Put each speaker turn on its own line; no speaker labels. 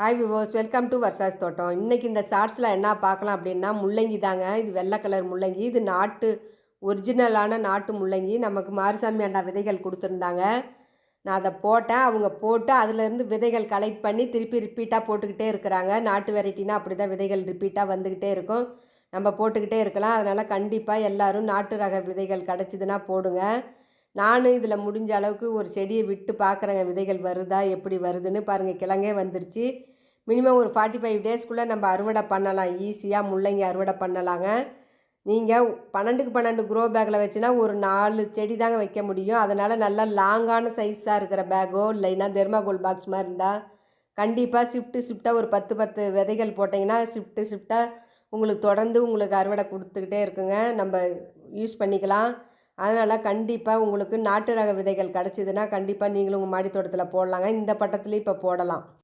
Hi viewers welcome to Varsha's தோட்டம் இன்றைக்கி இந்த ஷார்ட்ஸில் என்ன பார்க்கலாம் அப்படின்னா முள்ளங்கி தாங்க. இது வெள்ளை கலர் முள்ளங்கி. இது நாட்டு ஒரிஜினலான நாட்டு முள்ளங்கி. நமக்கு மாரிசாமி அண்டா விதைகள் கொடுத்துருந்தாங்க. நான் அதை போட்டேன். அவங்க போட்டு அதுலேருந்து விதைகள் கலெக்ட் பண்ணி திருப்பி ரிப்பீட்டாக போட்டுக்கிட்டே இருக்கிறாங்க. நாட்டு வெரைட்டினா அப்படி தான் விதைகள் ரிப்பீட்டாக வந்துக்கிட்டே இருக்கும். நம்ம போட்டுக்கிட்டே இருக்கலாம். அதனால் கண்டிப்பாக எல்லோரும் நாட்டு ரக விதைகள் கிடச்சிதுன்னா போடுங்க. நானும் இதில் முடிஞ்ச அளவுக்கு ஒரு செடியை விட்டு பார்க்குறேங்க விதைகள் வருதா எப்படி வருதுன்னு பாருங்கள் கிழங்கே வந்துருச்சு. மினிமம் ஒரு ஃபார்ட்டி ஃபைவ் டேஸ்க்குள்ளே நம்ம அறுவடை பண்ணலாம். ஈஸியாக முள்ளங்கி அறுவடை பண்ணலாங்க. நீங்கள் பன்னெண்டுக்கு பன்னெண்டு க்ரோ பேக்கில் வச்சுன்னா ஒரு நாலு செடி தாங்க வைக்க முடியும். அதனால் நல்லா லாங்கான சைஸாக இருக்கிற பேக்கோ இல்லைன்னா தெர்மாகோல் பாக்ஸ் மாதிரி இருந்தால் கண்டிப்பாக ஷிஃப்ட்டு ஷிஃப்ட்டாக ஒரு பத்து பத்து விதைகள் போட்டிங்கன்னா ஷிஃப்ட்டு ஷிஃப்ட்டாக உங்களுக்கு தொடர்ந்து உங்களுக்கு அறுவடை கொடுத்துக்கிட்டே இருக்குங்க. நம்ம யூஸ் பண்ணிக்கலாம். அதனால் கண்டிப்பாக உங்களுக்கு நாட்டு ரக விதைகள் கிடச்சிதுன்னா கண்டிப்பாக நீங்களும் உங்கள் மாடி தோட்டத்தில் போடலாங்க. இந்த பட்டத்துலேயும் இப்போ போடலாம்.